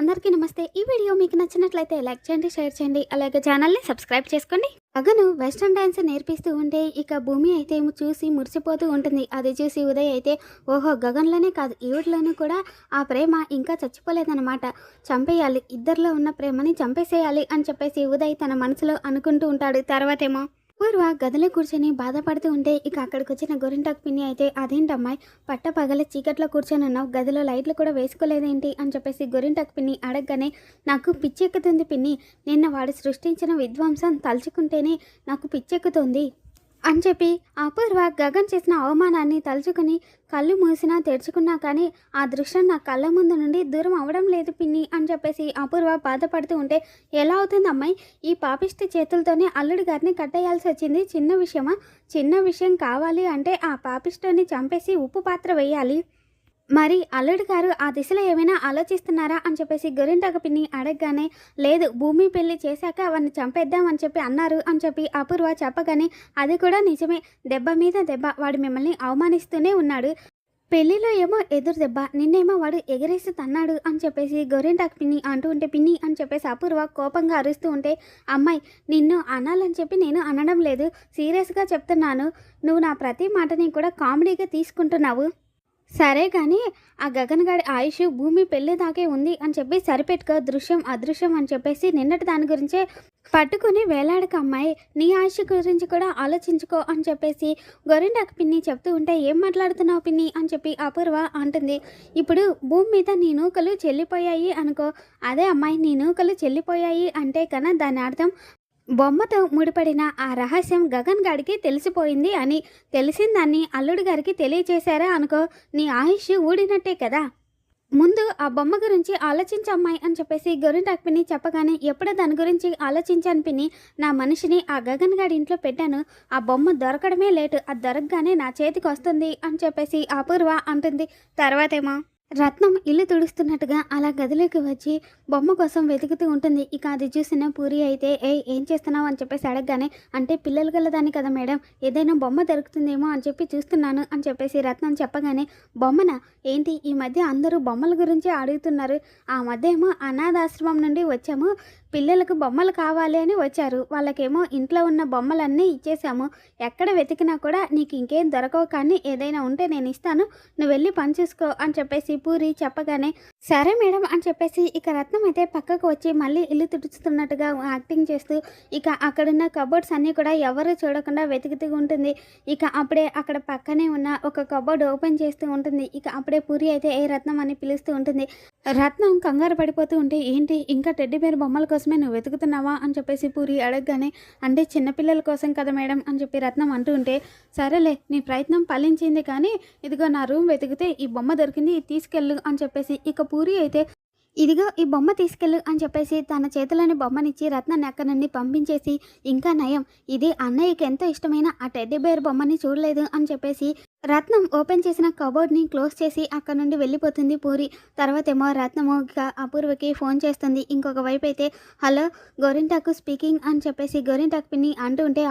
అందరికీ నమస్తే. ఈ వీడియో మీకు నచ్చినట్లయితే లైక్ చేయండి షేర్ చేయండి అలాగే ఛానల్ని సబ్స్క్రైబ్ చేసుకోండి. అగను వెస్ట్రన్ డ్యాన్స్ నేర్పిస్తూ ఉంటే ఇక భూమి అయితే చూసి మురిసిపోతూ ఉంటుంది. అది చూసి ఉదయ్ అయితే ఓహో గగన్లోనే కాదు ఈవిడలోనూ కూడా ఆ ప్రేమ ఇంకా చచ్చిపోలేదన్నమాట. చంపేయాలి ఇద్దరిలో ఉన్న ప్రేమని చంపేసేయాలి అని చెప్పేసి ఉదయ్ తన మనసులో అనుకుంటూ ఉంటాడు. తర్వాతేమో పూర్వ గదిలో కూర్చొని బాధపడుతూ ఉంటే ఇక అక్కడికి వచ్చిన గొరింటాకు పిన్ని అయితే అదేంటమ్మాయి? పట్ట పగల చీకట్లో కూర్చొని ఉన్నావు గదిలో లైట్లు కూడా వేసుకోలేదేంటి? అని చెప్పేసి గొరింటాకు పిన్ని అడగగానే నాకు పిచ్చెక్కుతుంది పిన్ని. నిన్న వాడు సృష్టించిన విధ్వంసం తలుచుకుంటేనే నాకు పిచ్చెక్కుతుంది. అని చెప్పి అపూర్వ గగన్ చేసిన అవమానాన్ని తలుచుకుని కళ్ళు మూసినా తెరుచుకున్నా కానీ ఆ దృశ్యం నా కళ్ళ ముందు నుండి దూరం అవ్వడం లేదు పిన్ని అని చెప్పేసి అపూర్వ బాధపడుతూ ఉంటే ఎలా అవుతుంది అమ్మాయి? ఈ పాపిష్టి చేతులతోనే అల్లుడి గారిని కట్టేయాల్సి వచ్చింది. చిన్న విషయమా? చిన్న విషయం కావాలి అంటే ఆ పాపిష్టిని చంపేసి ఉప్పు పాత్ర వేయాలి. మరి అల్లుడు గారు ఆ దిశలో ఏమైనా ఆలోచిస్తున్నారా అని చెప్పేసి గొరింటాక పిన్ని అడగగానే లేదు భూమి పెళ్ళి చేశాక వాడిని చంపేద్దాం అని చెప్పి అన్నారు అని చెప్పి అపూర్వ చెప్పగానే అది కూడా నిజమే. దెబ్బ మీద దెబ్బ. వాడు మిమ్మల్ని అవమానిస్తూనే ఉన్నాడు. పెళ్ళిలో ఏమో ఎదురు దెబ్బ. నిన్నేమో వాడు ఎగరేసి తన్నాడు అని చెప్పేసి గొరింటాకు పిన్ని అంటూ ఉంటే పిన్ని అని చెప్పేసి అపూర్వ కోపంగా అరుస్తూ ఉంటే అమ్మాయి నిన్ను అనాలని చెప్పి నేను అనడం లేదు. సీరియస్గా చెప్తున్నాను. నువ్వు నా ప్రతి మాటని కూడా కామెడీగా తీసుకుంటున్నావు. సరే కానీ ఆ గగన్గాడి ఆయుష్ భూమి పెళ్ళి దాకే ఉంది అని చెప్పి సరిపెట్టుకో దృశ్యం అదృశ్యం అని చెప్పేసి నిన్నటి దాని గురించే పట్టుకుని వేలాడక అమ్మాయి నీ ఆయుష్ గురించి కూడా ఆలోచించుకో అని చెప్పేసి గొరింటాకు పిన్ని చెప్తూ ఉంటే ఏం మాట్లాడుతున్నావు పిన్ని అని చెప్పి అపూర్వ అంటుంది. ఇప్పుడు భూమి మీద నీ నూకలు చెల్లిపోయాయి అనుకో అదే అమ్మాయి నీ నూకలు చెల్లిపోయాయి అంటే కన్నా దాని అర్థం బొమ్మతో ముడిపడిన ఆ రహస్యం గగన్ గాడికి తెలిసిపోయింది అని తెలిసిందాన్ని అల్లుడి గారికి తెలియచేశారా అనుకో నీ ఆయుష్ ఊడినట్టే కదా. ముందు ఆ బొమ్మ గురించి ఆలోచించమ్మాయి అని చెప్పేసి గొరింటాక్ పిన్ని చెప్పగానే ఎప్పుడో దాని గురించి ఆలోచించాను పిని నా మనిషిని ఆ గగన్ గారి ఇంట్లో పెట్టాను. ఆ బొమ్మ దొరకడమే లేటు అది దొరకగానే నా చేతికి వస్తుంది అని చెప్పేసి అపూర్వ అంటుంది. తర్వాతేమో రత్నం ఇల్లు తుడుస్తున్నట్టుగా అలా గదిలోకి వచ్చి బొమ్మ కోసం వెతుకుతూ ఉంటుంది. ఇక అది చూసిన పూరి అయితే ఏ ఏం చేస్తున్నావు? అని చెప్పేసి అడగగానే అంటే పిల్లలు గలదాన్ని కదా మేడం ఏదైనా బొమ్మ దొరుకుతుందేమో అని చెప్పి చూస్తున్నాను అని చెప్పేసి రత్నం చెప్పగానే బొమ్మన? ఏంటి? ఈ మధ్య అందరూ బొమ్మల గురించి అడుగుతున్నారు. ఆ మధ్య ఏమో అనాథాశ్రమం నుండి వచ్చాము. పిల్లలకు బొమ్మలు కావాలి అని వచ్చారు. వాళ్ళకేమో ఇంట్లో ఉన్న బొమ్మలన్నీ ఇచ్చేసాము ఎక్కడ వెతికినా కూడా నీకు ఇంకేం దొరకవు కానీ ఏదైనా ఉంటే నేను ఇస్తాను. నువ్వు వెళ్ళి పని చూసుకో అని చెప్పేసి పూరి చెప్పగానే సరే మేడం అని చెప్పేసి ఇక రత్నం అయితే పక్కకు వచ్చి మళ్ళీ ఇల్లు తుడుచుతున్నట్టుగా యాక్టింగ్ చేస్తూ ఇక అక్కడున్న కబోర్డ్స్ అన్నీ కూడా ఎవరు చూడకుండా వెతుకుతూ ఉంటుంది. ఇక అప్పుడే అక్కడ పక్కనే ఉన్న ఒక కబోర్డ్ ఓపెన్ చేస్తూ ఉంటుంది. ఇక అప్పుడే పూరి అయితే ఏ రత్నం అని పిలుస్తూ ఉంటుంది. రత్నం కంగారు పడిపోతూ ఉంటే ఏంటి? ఇంకా టెడ్డి బేర్ బొమ్మల కోసమే నువ్వు వెతుకుతున్నావా? అని చెప్పేసి పూరి అడగగానే అంటే చిన్నపిల్లల కోసం కదా మేడం? అని చెప్పి రత్నం అంటూ ఉంటే సరేలే నీ ప్రయత్నం ఫలించింది కానీ ఇదిగో నా రూమ్ వెతికితే ఈ బొమ్మ దొరికింది తీసుకెళ్ళు అని చెప్పేసి ఇక పూరి అయితే ఇదిగో ఈ బొమ్మ తీసుకెళ్ళు అని చెప్పేసి తన చేతిలోని బొమ్మనిచ్చి రత్నాన్ని అక్కడ నుండి పంపించేసి ఇంకా నయం ఇది అన్నయ్యకి ఎంతో ఇష్టమైన ఆ టెడ్డీ బేర్ బొమ్మని చూడలేదు అని చెప్పేసి రత్నం ఓపెన్ చేసిన కబోర్డ్ని క్లోజ్ చేసి అక్కడ నుండి వెళ్ళిపోతుంది పూరి. తర్వాత ఏమో రత్నము అపూర్వకి ఫోన్ చేస్తుంది. ఇంకొక వైపు అయితే హలో గోరింటాకు స్పీకింగ్ అని చెప్పేసి గోరింటాకు పిన్ని అంటూ ఉంటే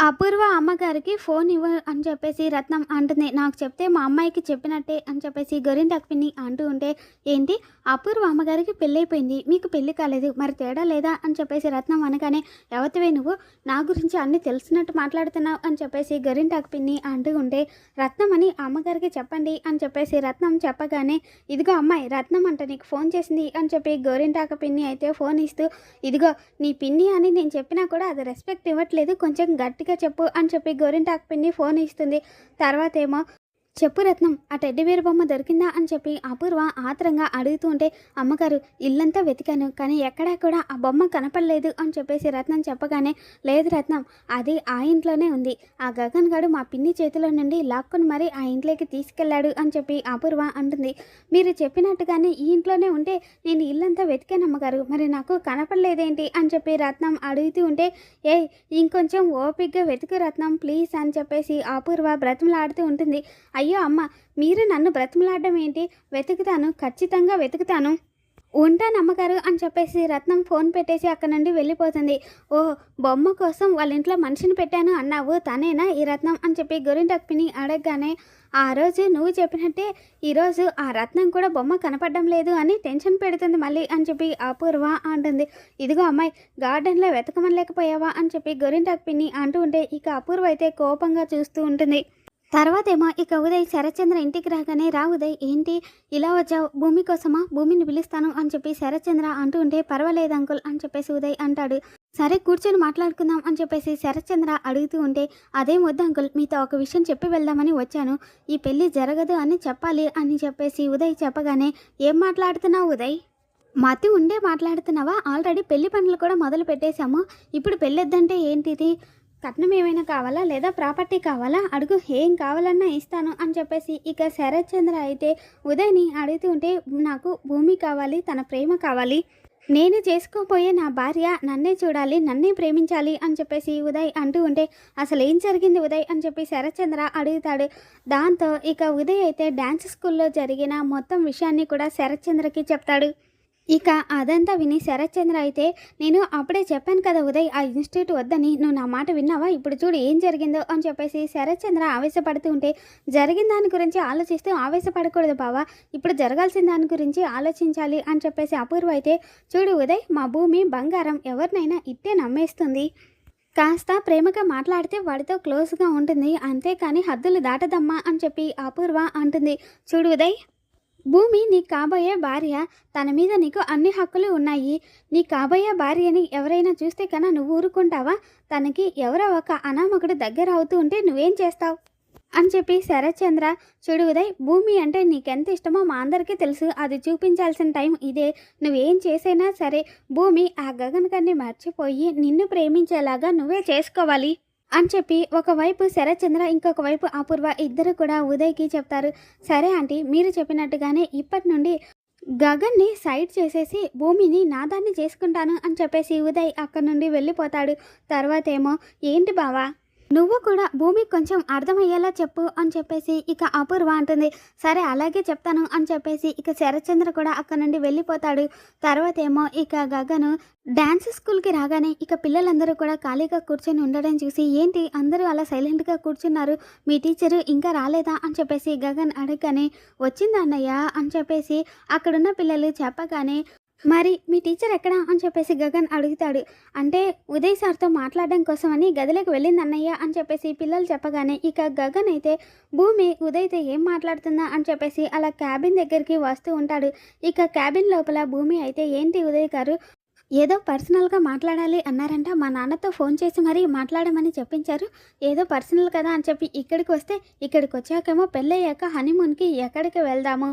అపూర్వ అమ్మగారికి ఫోన్ ఇవ్వ అని చెప్పేసి రత్నం అంటుంది. నాకు చెప్తే మా అమ్మాయికి చెప్పినట్టే అని చెప్పేసి గొరింటాకు పిన్ని అంటూ ఉంటే ఏంటి? అపూర్వ అమ్మగారికి పెళ్ళైపోయింది. మీకు పెళ్ళి కాలేదు. మరి తేడా లేదా? అని చెప్పేసి రత్నం అనగానే ఎవతివే నువ్వు? నా గురించి అన్నీ తెలిసినట్టు మాట్లాడుతున్నావు అని చెప్పేసి గొరింటాకు పిన్ని అంటూ ఉంటే రత్నం అని అమ్మగారికి చెప్పండి అని చెప్పేసి రత్నం చెప్పగానే ఇదిగో అమ్మాయి రత్నం అంట నీకు ఫోన్ చేసింది అని చెప్పి గోరింటాకు పిన్ని అయితే ఫోన్ ఇస్తూ ఇదిగో నీ పిన్ని అని నేను చెప్పినా కూడా అది రెస్పెక్ట్ ఇవ్వట్లేదు. కొంచెం గట్టిగా చెప్పు అని చెప్పి గోరింటాకు పిన్ని ఫోన్ ఇస్తుంది. తర్వాతేమో చెప్పు రత్నం ఆ టెడ్డిబేరు బొమ్మ దొరికిందా అని చెప్పి అపూర్వ ఆత్రంగా అడుగుతూ ఉంటే అమ్మగారు ఇల్లంతా వెతికాను కానీ ఎక్కడా కూడా ఆ బొమ్మ కనపడలేదు అని చెప్పేసి రత్నం చెప్పగానే లేదు రత్నం అది ఆ ఇంట్లోనే ఉంది. ఆ గగన్ గడు మా పిన్ని చేతిలో నుండి లాక్కొని మరీ ఆ ఇంట్లోకి తీసుకెళ్ళాడు అని చెప్పి అపూర్వ అంటుంది. మీరు చెప్పినట్టుగానే ఈ ఇంట్లోనే ఉంటే నేను ఇల్లంతా వెతికాను అమ్మగారు మరి నాకు కనపడలేదేంటి అని చెప్పి రత్నం అడుగుతూ ఉంటే ఏ ఇంకొంచెం ఓపిక్గా వెతుకు రత్నం ప్లీజ్ అని చెప్పేసి అపూర్వ బ్రతిమలాడుతూ ఉంటుంది. అయ్యో అమ్మ మీరు నన్ను బ్రతిమలాడడం ఏంటి? వెతుకుతాను ఖచ్చితంగా వెతుకుతాను. ఉంటాను అమ్మగారు అని చెప్పేసి రత్నం ఫోన్ పెట్టేసి అక్కడ నుండి వెళ్ళిపోతుంది. ఓ బొమ్మ కోసం వాళ్ళ ఇంట్లో మనిషిని పెట్టాను అన్నావు తనేనా ఈ రత్నం అని చెప్పి గొరింటాకు అడగగానే ఆ రోజు నువ్వు చెప్పినట్టే ఈరోజు ఆ రత్నం కూడా బొమ్మ కనపడడం లేదు అని టెన్షన్ పెడుతుంది మళ్ళీ అని చెప్పి అపూర్వ అంటుంది. ఇదిగో అమ్మాయి గార్డెన్లో వెతకమనలేకపోయావా? అని చెప్పి గొరింటాకు అంటూ ఉంటే ఇక అపూర్వ అయితే కోపంగా చూస్తూ ఉంటుంది. తర్వాతేమో ఇక ఉదయ్ శరత్చంద్ర ఇంటికి రాగానే రా ఉదయ్ ఏంటి? ఇలా వచ్చావు? భూమి కోసమా? భూమిని పిలుస్తాను అని చెప్పి శరత్చంద్ర అంటూ ఉంటే పర్వాలేదు అంకుల్ అని చెప్పేసి ఉదయ్ అంటాడు. సరే కూర్చొని మాట్లాడుకుందాం అని చెప్పేసి శరత్చంద్ర అడుగుతూ ఉంటే అదేం వద్దు అంకుల్ మీతో ఒక విషయం చెప్పి వెళ్దామని వచ్చాను. ఈ పెళ్ళి జరగదు అని చెప్పాలి అని చెప్పేసి ఉదయ్ చెప్పగానే ఏం మాట్లాడుతున్నావు ఉదయ్? మతి ఉండే మాట్లాడుతున్నావా? ఆల్రెడీ పెళ్ళి పనులు కూడా మొదలు పెట్టేశాము ఇప్పుడు పెళ్ళొద్దంటే ఏంటిది? కట్నం ఏమైనా కావాలా లేదా ప్రాపర్టీ కావాలా? అడుగు. ఏం కావాలన్నా ఇస్తాను అని చెప్పేసి ఇక శరత్ చంద్ర అయితే ఉదయ్ని అడుగుతుంటే నాకు భూమి కావాలి తన ప్రేమ కావాలి. నేను చేసుకోబోయే నా భార్య నన్నే చూడాలి నన్నే ప్రేమించాలి అని చెప్పేసి ఉదయ్ అంటూ ఉంటే అసలు ఏం జరిగింది ఉదయ్? అని చెప్పి శరత్చంద్ర అడుగుతాడు. దాంతో ఇక ఉదయ్ అయితే డ్యాన్స్ స్కూల్లో జరిగిన మొత్తం విషయాన్ని కూడా శరత్చంద్రకి చెప్తాడు. ఇక అదంతా విని శరత్చంద్ర అయితే నేను అప్పుడే చెప్పాను కదా ఉదయ్ ఆ ఇన్స్టిట్యూట్ వద్దని నువ్వు నా మాట విన్నావా? ఇప్పుడు చూడు ఏం జరిగిందో అని చెప్పేసి శరత్చంద్ర ఆవేశపడుతూ ఉంటే జరిగిన దాని గురించి ఆలోచిస్తూ ఆవేశపడకూడదు బావా. ఇప్పుడు జరగాల్సిన దాని గురించి ఆలోచించాలి అని చెప్పేసి అపూర్వ అయితే చూడు ఉదయ్ మా భూమి బంగారం ఎవరినైనా ఇట్టే నమ్మేస్తుంది. కాస్త ప్రేమగా మాట్లాడితే వాడితో క్లోజ్గా ఉంటుంది అంతేకాని హద్దులు దాటదమ్మా అని చెప్పి అపూర్వ అంటుంది. చూడు ఉదయ్ భూమి నీ కాబోయే భార్య తన మీద నీకు అన్ని హక్కులు ఉన్నాయి. నీ కాబోయే భార్యని ఎవరైనా చూస్తే కన్నా నువ్వు ఊరుకుంటావా? తనకి ఎవరో ఒక అనామకుడు దగ్గర అవుతూ ఉంటే నువ్వేం చేస్తావు? అని చెప్పి శరత్చంద్ర చూడు ఉదయ్ భూమి అంటే నీకెంత ఇష్టమో మా అందరికీ తెలుసు. అది చూపించాల్సిన టైం ఇదే. నువ్వేం చేసైనా సరే భూమి ఆ గగన్ కన్ని మర్చిపోయి నిన్ను ప్రేమించేలాగా నువ్వే చేసుకోవాలి. అని చెప్పి ఒకవైపు శరత్చంద్ర ఇంకొక వైపు అపూర్వ ఇద్దరు కూడా ఉదయ్కి చెప్తారు. సరే ఆంటీ మీరు చెప్పినట్టుగానే ఇప్పటి నుండి గగన్ని సైడ్ చేసేసి భూమిని నాదాన్ని చేసుకుంటాను అని చెప్పేసి ఉదయ్ అక్కడి నుండి వెళ్ళిపోతాడు. తర్వాత ఏమో ఏంటి బావా నువ్వు కూడా భూమికి కొంచెం అర్థమయ్యేలా చెప్పు అని చెప్పేసి ఇక అపూర్వ అంటుంది. సరే అలాగే చెప్తాను అని చెప్పేసి ఇక శరత్చంద్ర కూడా అక్కడ నుండి వెళ్ళిపోతాడు. తర్వాత ఏమో ఇక గగను డ్యాన్స్ స్కూల్కి రాగానే ఇక పిల్లలందరూ కూడా ఖాళీగా కూర్చొని ఉండడం చూసి ఏంటి అందరూ అలా సైలెంట్గా కూర్చున్నారు? మీ టీచరు ఇంకా రాలేదా? అని చెప్పేసి గగన్ అడగగానే వచ్చింది అన్నయ్య? అని చెప్పేసి అక్కడున్న పిల్లలు చెప్పగానే మరి మీ టీచర్ ఎక్కడా అని చెప్పేసి గగన్ అడుగుతాడు. అంటే ఉదయ్ సార్తో మాట్లాడడం కోసమని గదిలోకి వెళ్ళింది అన్నయ్య అని చెప్పేసి పిల్లలు చెప్పగానే ఇక గగన్ అయితే భూమి ఉదయ్తో ఏం మాట్లాడుతుందా? అని చెప్పేసి అలా క్యాబిన్ దగ్గరికి వస్తూ ఉంటాడు. ఇక క్యాబిన్ లోపల భూమి అయితే ఏంటి ఉదయ్ గారు? ఏదో పర్సనల్గా మాట్లాడాలి అన్నారంట. మా నాన్నతో ఫోన్ చేసి మరీ మాట్లాడమని చెప్పించారు. ఏదో పర్సనల్ కదా అని చెప్పి ఇక్కడికి వస్తే ఇక్కడికి వచ్చాకేమో పెళ్ళయ్యాక హనీమూన్కి ఎక్కడికి వెళ్దాము?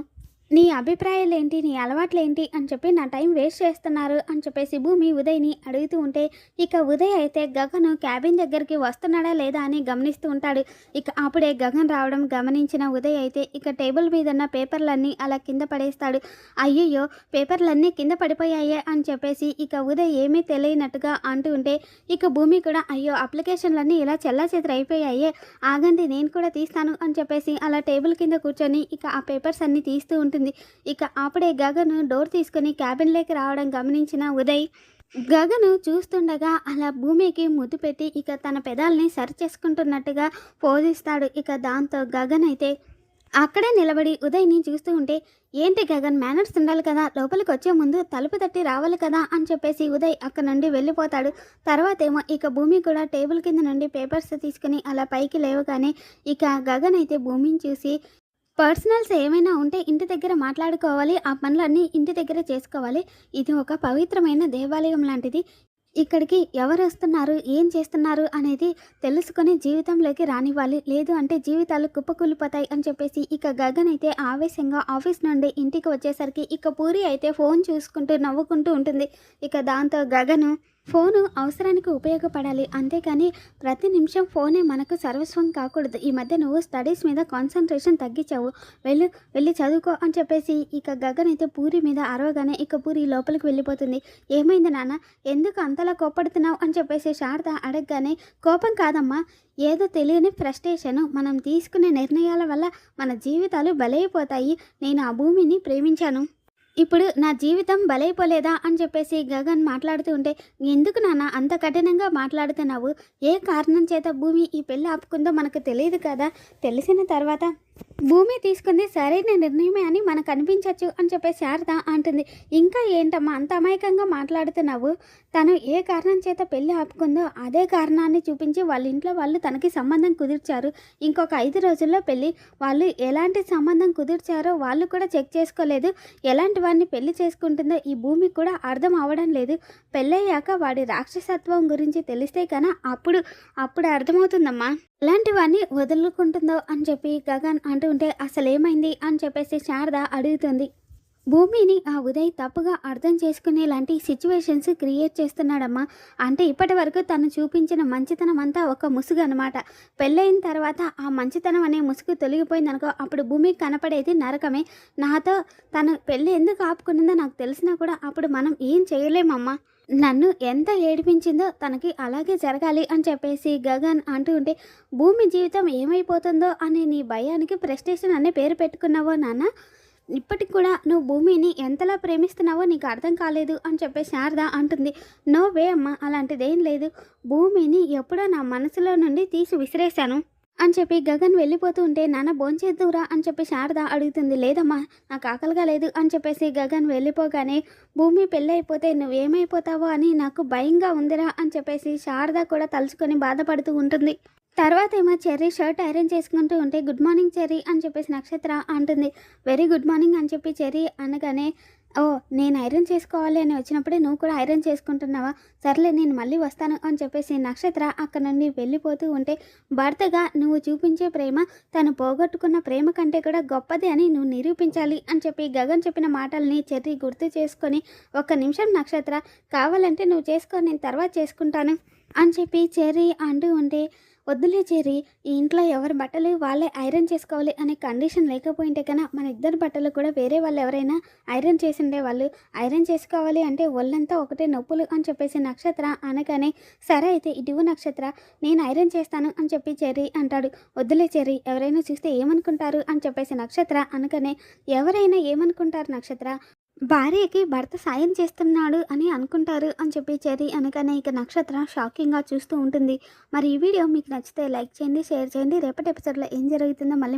నీ అభిప్రాయాలు ఏంటి నీ అలవాట్లు ఏంటి అని చెప్పి నా టైం వేస్ట్ చేస్తున్నారు అని చెప్పేసి భూమి ఉదయ్ని అడుగుతూ ఉంటే ఇక ఉదయ్ అయితే గగన్ క్యాబిన్ దగ్గరికి వస్తున్నాడా లేదా అని గమనిస్తూ ఉంటాడు. ఇక అప్పుడే గగన్ రావడం గమనించిన ఉదయ్ అయితే ఇక టేబుల్ మీద ఉన్న పేపర్లన్నీ అలా కింద పడేస్తాడు. అయ్యయ్యో పేపర్లన్నీ కింద పడిపోయాయే అని చెప్పేసి ఇక ఉదయ్ ఏమీ తెలియనట్టుగా అంటూ ఉంటే ఇక భూమి కూడా అయ్యో అప్లికేషన్లన్నీ ఇలా చెల్లా అయిపోయాయే ఆగండి నేను కూడా తీస్తాను అని చెప్పేసి అలా టేబుల్ కింద కూర్చొని ఇక ఆ పేపర్స్ అన్నీ తీస్తూ ఉంటుంది ఇక అప్పుడే గగన్ డోర్ తీసుకుని క్యాబిన్లోకి రావడం గమనించిన ఉదయ్ గగను చూస్తుండగా అలా భూమికి ముద్దు పెట్టి ఇక తన పెదాలని సరి చేసుకుంటున్నట్టుగా పోజిస్తాడు ఇక దాంతో గగన్ అయితే అక్కడే నిలబడి ఉదయ్ని చూస్తూ ఉంటే ఏంటి గగన్ మేనర్స్ ఉండాలి కదా లోపలికి వచ్చే ముందు తలుపు తట్టి రావాలి కదా అని చెప్పేసి ఉదయ్ అక్కడ నుండి వెళ్ళిపోతాడు. తర్వాత ఏమో ఇక భూమి కూడా టేబుల్ కింద నుండి పేపర్స్ తీసుకుని అలా పైకి లేవగానే ఇక గగన్ అయితే భూమిని చూసి పర్సనల్స్ ఏమైనా ఉంటే ఇంటి దగ్గర మాట్లాడుకోవాలి ఆ పనులన్నీ ఇంటి దగ్గర చేసుకోవాలి. ఇది ఒక పవిత్రమైన దేవాలయం లాంటిది. ఇక్కడికి ఎవరు వస్తున్నారు ఏం చేస్తున్నారు అనేది తెలుసుకొని జీవితంలోకి రానివ్వాలి. లేదు అంటే జీవితాలు కుప్పకూలిపోతాయి అని చెప్పేసి ఇక గగన్ అయితే ఆవేశంగా ఆఫీస్ నుండి ఇంటికి వచ్చేసరికి ఇక పూరి అయితే ఫోన్ చూసుకుంటూ నవ్వుకుంటూ ఉంటుంది. ఇక దాంతో గగను ఫోను అవసరానికి ఉపయోగపడాలి. అంతేకాని ప్రతి నిమిషం ఫోనే మనకు సర్వస్వం కాకూడదు. ఈ మధ్య నువ్వు స్టడీస్ మీద కాన్సన్ట్రేషన్ తగ్గించావు. వెళ్ళు వెళ్ళి చదువుకో అని చెప్పేసి ఇక గగన్ అయితే పూరి మీద అరవగానే ఇక పూరి లోపలికి వెళ్ళిపోతుంది. ఏమైంది నాన్న? ఎందుకు అంతలా కోపడుతున్నావు అని చెప్పేసి శారద అడగగానే కోపం కాదమ్మా. ఏదో తెలియని ఫ్రస్ట్రేషను మనం తీసుకునే నిర్ణయాల వల్ల మన జీవితాలు బలైపోతాయి. నేను ఆ భూమిని ప్రేమించాను. ఇప్పుడు నా జీవితం బలైపోలేదా అని చెప్పేసి గగన్ మాట్లాడుతూ ఉంటే ఎందుకు నాన్న అంత కఠినంగా మాట్లాడుతున్నావు? ఏ కారణం చేత భూమి ఈ పెళ్ళి ఆపుకుందో మనకు తెలియదు కదా? తెలిసిన తర్వాత భూమి తీసుకుంది సరైన నిర్ణయమే అని మనకు అనిపించవచ్చు అని చెప్పే శారద అంటుంది. ఇంకా ఏంటమ్మా అంత అమాయకంగా మాట్లాడుతున్నావు? తను ఏ కారణం చేత పెళ్ళి ఆపుకుందో అదే కారణాన్ని చూపించి వాళ్ళ ఇంట్లో వాళ్ళు తనకి సంబంధం కుదిర్చారు. ఇంకొక ఐదు రోజుల్లో పెళ్ళి వాళ్ళు ఎలాంటి సంబంధం కుదిర్చారో వాళ్ళు కూడా చెక్ చేసుకోలేదు. ఎలాంటి వాడిని పెళ్ళి చేసుకుంటుందో ఈ భూమికి కూడా అర్థం అవ్వడం లేదు. పెళ్ళయ్యాక వాడి రాక్షసత్వం గురించి తెలిస్తే కన్నా అప్పుడు అప్పుడు అర్థమవుతుందమ్మా. ఇలాంటివన్నీ వదులుకుంటుందో అని చెప్పి గగన్ అంటుంటే ఉంటే అసలు ఏమైంది అని చెప్పేసి శారద అడుగుతుంది. భూమిని ఆ ఉదయ్ తప్పుగా అర్థం చేసుకునే లాంటి సిచ్యువేషన్స్ క్రియేట్ చేస్తున్నాడమ్మా. అంటే ఇప్పటి వరకు తను చూపించిన మంచితనం అంతా ఒక ముసుగు అనమాట పెళ్ళైన తర్వాత ఆ మంచితనం అనే ముసుగు తొలగిపోయిందనుకో అప్పుడు భూమి కనపడేది నరకమే. నాతో తను పెళ్ళి ఎందుకు ఆపుకునిందో నాకు తెలిసినా కూడా అప్పుడు మనం ఏం చేయలేమమ్మా. నన్ను ఎంత ఏడిపించిందో తనకి అలాగే జరగాలి అని చెప్పేసి గగన్ అంటూ ఉంటే భూమి జీవితం ఏమైపోతుందో అనే నీ భయానికి ప్రెస్టేషన్ అనే పేరు పెట్టుకున్నావో నాన్న? ఇప్పటికి కూడా నువ్వు భూమిని ఎంతలా ప్రేమిస్తున్నావో నీకు అర్థం కాలేదు అని చెప్పే శారద అంటుంది. నో వే అమ్మ అలాంటిదేం లేదు. భూమిని ఎప్పుడో నా మనసులో నుండి తీసి విసిరేశాను. అని చెప్పి గగన్ వెళ్ళిపోతూ ఉంటే నాన్న భోంచేద్దురా అని చెప్పి శారద అడుగుతుంది. లేదమ్మా నాకు ఆకలిగా లేదు అని చెప్పేసి గగన్ వెళ్ళిపోగానే భూమి పెళ్ళైపోతే నువ్వేమైపోతావో అని నాకు భయంగా ఉందిరా అని చెప్పేసి శారద కూడా తలుచుకొని బాధపడుతూ ఉంటుంది. తర్వాత ఏమో చెర్రీ షర్ట్ ఐరన్ చేసుకుంటూ ఉంటే గుడ్ మార్నింగ్ చెర్రీ అని చెప్పేసి నక్షత్ర అంటుంది. వెరీ గుడ్ మార్నింగ్ అని చెప్పి చెర్రీ అనగానే ఓ నేను ఐరన్ చేసుకోవాలి అని వచ్చినప్పుడే నువ్వు కూడా ఐరన్ చేసుకుంటున్నావా? సర్లే నేను మళ్ళీ వస్తాను అని చెప్పేసి నక్షత్ర అక్కడ నుండి వెళ్ళిపోతూ ఉంటే భర్తగా నువ్వు చూపించే ప్రేమ తను పోగొట్టుకున్న ప్రేమ కంటే కూడా గొప్పది అని నువ్వు నిరూపించాలి అని చెప్పి గగన్ చెప్పిన మాటల్ని చెర్రీ గుర్తు చేసుకొని ఒక్క నిమిషం నక్షత్ర కావాలంటే నువ్వు చేసుకో నేను తర్వాత చేసుకుంటాను అని చెప్పి చెర్రీ అంటూ ఉంటే వద్దులే చెర్రీ ఈ ఇంట్లో ఎవరి బట్టలు వాళ్ళే ఐరన్ చేసుకోవాలి అనే కండిషన్ లేకపోయింటే కన్నా మన ఇద్దరు బట్టలు కూడా వేరే వాళ్ళు ఎవరైనా ఐరన్ చేసిండే వాళ్ళు. ఐరన్ చేసుకోవాలి అంటే ఒళ్ళంతా ఒకటే నొప్పులు అని చెప్పేసి నక్షత్ర అనగానే సరే అయితే ఇటువు నక్షత్ర నేను ఐరన్ చేస్తాను అని చెప్పి చెర్రీ అంటాడు. వద్దులే చెర్రి ఎవరైనా చూస్తే ఏమనుకుంటారు అని చెప్పేసి నక్షత్ర అనగానే ఎవరైనా ఏమనుకుంటారు నక్షత్ర? భార్యకి భర్త సాయం చేస్తున్నాడు అని అనుకుంటారు అని చెప్పి చెర్రీ అనగానే ఇక నక్షత్ర షాకింగ్గా చూస్తూ ఉంటుంది. మరి ఈ వీడియో మీకు నచ్చితే లైక్ చేయండి షేర్ చేయండి. రేపటి ఎపిసోడ్లో ఏం జరుగుతుందో మళ్ళీ